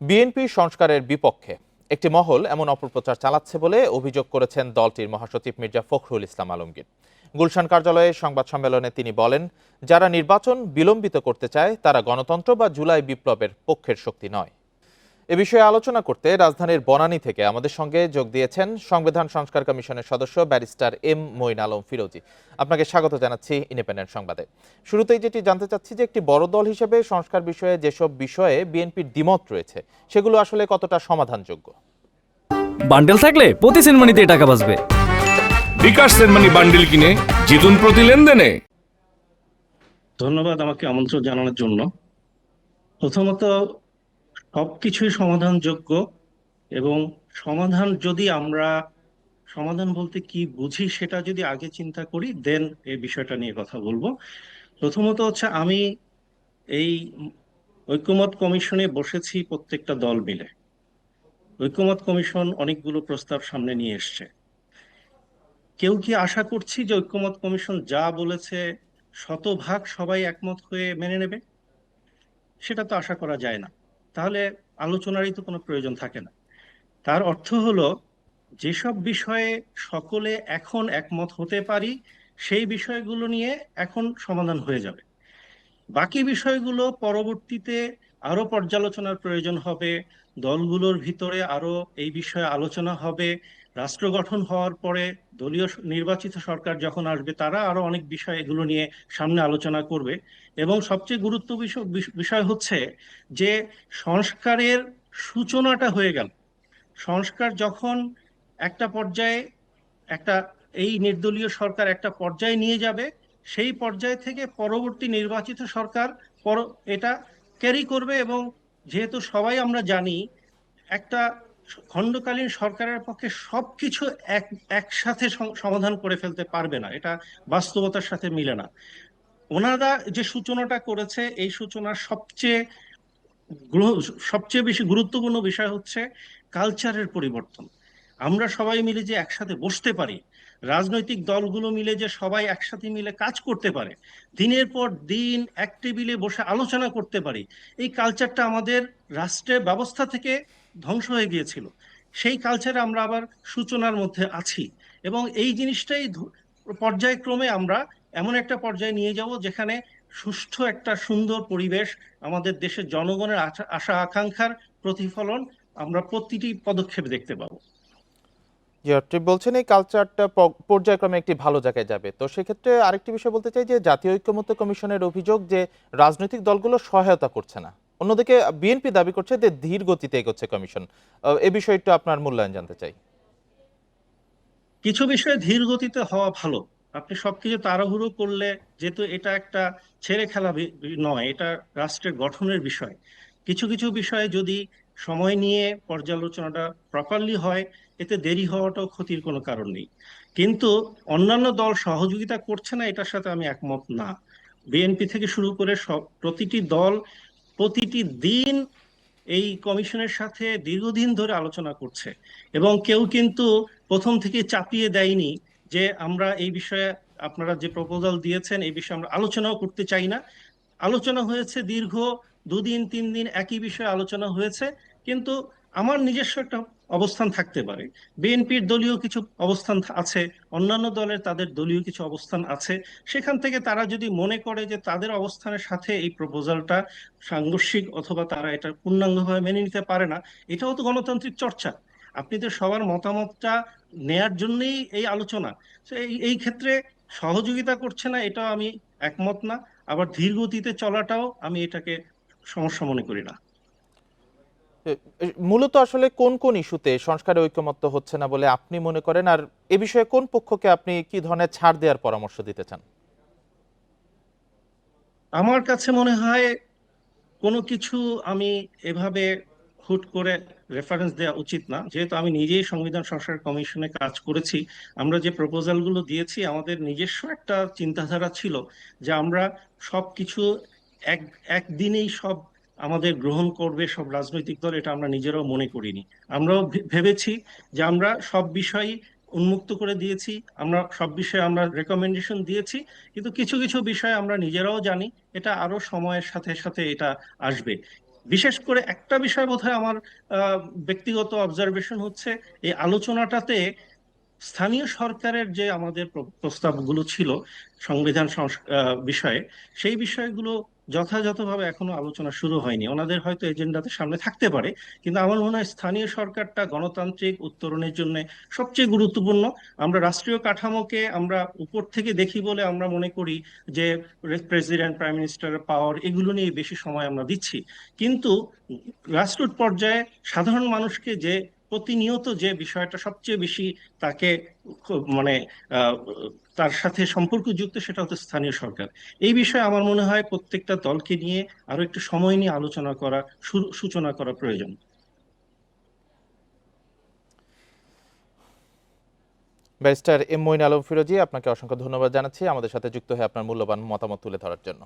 BNP সংস্কারের বিপক্ষে। একটি মহল এমন অপপ্রচার চালাচ্ছে বলে অভিযোগ করেছেন দলটির মহাসচিব মির্জা ফখরুল ইসলাম আলমগীর। গুলশান কার্যালয়ে সংবাদ সম্মেলনে তিনি বলেন, যারা নির্বাচন বিলম্বিত করতে চায়, তারা গণতন্ত্র বা জুলাই বিপ্লবের পক্ষের শক্তি নয়। এ বিষয়ে আলোচনা করতে রাজধানীর বনানী থেকে আমাদের সঙ্গে যোগ দিয়েছেন সংবিধান সংস্কার কমিশনের সদস্য ব্যারিস্টার এম মঈন আলম ফিরোজি। আপনাকে স্বাগত জানাচ্ছি ইন্ডিপেন্ডেন্ট সংবাদে। শুরুতেই যেটি জানতে চাচ্ছি যে একটি বড় দল হিসেবে সংস্কার বিষয়ে যেসব বিষয়ে বিএনপির দ্বিমত রয়েছে সেগুলো আসলে কতটা সমাধানযোগ্য? বান্ডেল থাকলে প্রতি সেনমানিতে টাকা বাঁচবে। বিকাশ সেনমানি বান্ডেল কিনে জিতুন প্রতি লেনদেনে। ধন্যবাদ আমাকে আমন্ত্রণ জানানোর জন্য। প্রথমত সবকিছুই সমাধানযোগ্য এবং সমাধান যদি আমরা, সমাধান বলতে কি বুঝি সেটা যদি আগে চিন্তা করি দেন এই বিষয়টা নিয়ে কথা বলব। প্রথমত হচ্ছে আমি এই ঐক্যমত কমিশনে বসেছি প্রত্যেকটা দল মিলে। ঐক্যমত কমিশন অনেকগুলো প্রস্তাব সামনে নিয়ে এসছে। কেউ কি আশা করছি যে ঐক্যমত কমিশন যা বলেছে শতভাগ সবাই একমত হয়ে মেনে নেবে? সেটা তো আশা করা যায় না। তাহলে আলোচনারই তো কোনো প্রয়োজন থাকে না। তার অর্থ হলো, যেসব বিষয়ে সকলে এখন একমত হতে পারি, সেই বিষয়গুলো নিয়ে এখন সমাধান হয়ে যাবে। বাকি বিষয়গুলো পরবর্তীতে আরও পর্যালোচনার প্রয়োজন হবে, দলগুলোর ভিতরে আরও এই বিষয়ে আলোচনা হবে রাষ্ট্র গঠন হওয়ার পরে দলীয় নির্বাচিত সরকার যখন আসবে, তারা আরও অনেক বিষয় এগুলো নিয়ে সামনে আলোচনা করবে। এবং সবচেয়ে গুরুত্ব বিষয় হচ্ছে যে সংস্কারের সূচনাটা হয়ে গেল। সংস্কার যখন একটা পর্যায়ে একটা, এই নির্দলীয় সরকার একটা পর্যায়ে নিয়ে যাবে, সেই পর্যায় থেকে পরবর্তী নির্বাচিত সরকার এটা ক্যারি করবে এবং যেহেতু সবাই আমরা জানি, একটা খণ্ডকালীন সরকারের পক্ষে সবকিছু এক, একসাথে সমাধান করে ফেলতে পারবে না। এটা বাস্তবতার সাথে মিলে না। ওনারা যে সূচনাটা করেছে, এই সূচনার সবচেয়ে সবচেয়ে বেশি গুরুত্বপূর্ণ বিষয় হচ্ছে কালচারের পরিবর্তন। আমরা সবাই মিলে যে একসাথে বসতে পারি, রাজনৈতিক দলগুলো মিলে যে সবাই একসাথে মিলে কাজ করতে পারে, দিনের পর দিন এক টেবিলে বসে আলোচনা করতে পারি, এই কালচারটা আমাদের রাষ্ট্রের ব্যবস্থা থেকে ধ্বংস হয়ে গিয়েছিল। সেই কালচারে আমরা আবার সূচনার মধ্যে আছি এবং এই জিনিসটাই পর্যায়ক্রমে আমরা এমন একটা পর্যায়ে নিয়ে যাব যেখানে সুষ্ঠু একটা সুন্দর পরিবেশ, আমাদের দেশের জনগণের আশা- আকাঙ্ক্ষার প্রতিফলন আমরা প্রতিটি পদক্ষেপে দেখতে পাবো। আপনি বলছেন, এই কালচারটা পর্যায়ক্রমে একটি ভালো জায়গায় যাবে। তো সেক্ষেত্রে আরেকটি বিষয় বলতে চাই যে, জাতীয় ঐক্যমত্য কমিশনের অভিযোগ যে, রাজনৈতিক দলগুলো সহায়তা করছে না। অন্যদিকে বিএনপি দাবি করছে যে ধীর গতিতে এগোচ্ছে কমিশন। এ বিষয়টা আপনার মূল্যায়ন জানতে চাই। কিছু বিষয়ে ধীর গতিতে হওয়া ভালো। আপনি সবকিছু তাড়াহুড়ো করলে যেহেতু এটা একটা ছেড়ে খেলা নয়, এটা রাষ্ট্রের গঠনের বিষয়। কিছু কিছু বিষয়ে যদি সময় নিয়ে পর্যালোচনাটা প্রপারলি হয়, এতে দেরি হওয়াটাও ক্ষতির কোনো কারণ নেই। কিন্তু অন্যান্য দল সহযোগিতা করছে না, এটার সাথে আমি একমত না। বিএনপি থেকে শুরু করে সব প্রতিটি দল প্রতিটি দিন এই কমিশনের সাথে দীর্ঘদিন ধরে আলোচনা করছে এবং কেউ কিন্তু প্রথম থেকে চাপিয়ে দেয়নি যে আমরা এই বিষয়ে আপনারা যে প্রপোজাল দিয়েছেন, এই বিষয়ে আমরা আলোচনাও করতে চাই না। আলোচনা হয়েছে দীর্ঘ দুদিন, তিন দিন একই বিষয়ে আলোচনা হয়েছে। কিন্তু আমার নিজস্ব একটা অবস্থান থাকতে পারে। বিএনপির দলীয় কিছু অবস্থান আছে, অন্যান্য দলের তাদের দলীয় কিছু অবস্থান আছে। সেখান থেকে তারা যদি মনে করে যে তাদের অবস্থানের সাথে এই প্রপোজালটা সাংঘর্ষিক অথবা তারা এটা পূর্ণাঙ্গভাবে মেনে নিতে পারে না, এটাও তো গণতান্ত্রিক চর্চা। আপনি তো সবার মতামতটা নেয়ার জন্যই এই আলোচনা। এই ক্ষেত্রে সহযোগিতা করছে না, এটাও আমি একমত না। আবার ধীর গতিতে চলাটাও আমি এটাকে সমস্যা মনে করি না। মূলত আসলে কোন কোন ইস্যুতে সংস্কারে ঐক্যমত্য হচ্ছে না বলে আপনি মনে করেন? আর এ বিষয়ে কোন পক্ষকে আপনি কি ধরনের ছাড় দেওয়ার পরামর্শ দিতে চান? আমার কাছে মনে হয় কোনো কিছু আমি এভাবে হুট করে রেফারেন্স দেওয়া উচিত না। যেহেতু আমি নিজেই সংবিধান সংস্কার কমিশনে কাজ করেছি, আমরা যে প্রপোজালগুলো দিয়েছি, আমাদের নিজস্ব একটা চিন্তাধারা ছিল যে আমরা সব কিছু এক, একদিনেই সব আমাদের গ্রহণ করবে সব রাজনৈতিক দল, এটা আমরা নিজেরাও মনে করিনি। আমরাও ভেবেছি যে আমরা সব বিষয় উন্মুক্ত করে দিয়েছি, আমরা সব বিষয়ে আমরা রেকমেন্ডেশন দিয়েছি, কিন্তু কিছু কিছু বিষয় আমরা নিজেরাও জানি, এটা আরও সময়ের সাথে সাথে এটা আসবে। বিশেষ করে একটা বিষয় বোধহয় আমার ব্যক্তিগত অবজারভেশন হচ্ছে, এই আলোচনাটাতে স্থানীয় সরকারের যে আমাদের প্র- প্রস্তাবগুলো ছিল, সংবিধান বিষয়ে, সেই বিষয়গুলো যথাযথভাবে এখনও আলোচনা শুরু হয়নি। ওনাদের হয়তো এজেন্ডাতে সামনে থাকতে পারে, কিন্তু আমার মনে হয় স্থানীয় সরকারটা গণতান্ত্রিক উত্তরণের জন্য সবচেয়ে গুরুত্বপূর্ণ। আমরা রাষ্ট্রীয় কাঠামোকে আমরা উপর থেকে দেখি বলে আমরা মনে করি যে, প্রেসিডেন্ট, প্রাইম মিনিস্টারের পাওয়ার এগুলো নিয়ে বেশি সময় আমরা দিচ্ছি। কিন্তু গ্রাসরুট পর্যায়ে সাধারণ মানুষকে যে প্রতিনিয়ত যে বিষয়টা সবচেয়ে বেশি তাকে মানে তার সাথে সম্পর্কযুক্ত সেটা হচ্ছে স্থানীয় সরকার। এই বিষয়ে আমার মনে হয় প্রত্যেকটা দলকে নিয়ে আরও একটু সময় নিয়ে আলোচনা করা সূচনা করা প্রয়োজন। ব্যারিস্টার এম মইন আলম ফিরোজি, আপনাকে অসংখ্য ধন্যবাদ জানাচ্ছি। আমাদের সাথে যুক্ত হয়ে আপনার মূল্যবান মতামত তুলে ধরার জন্য।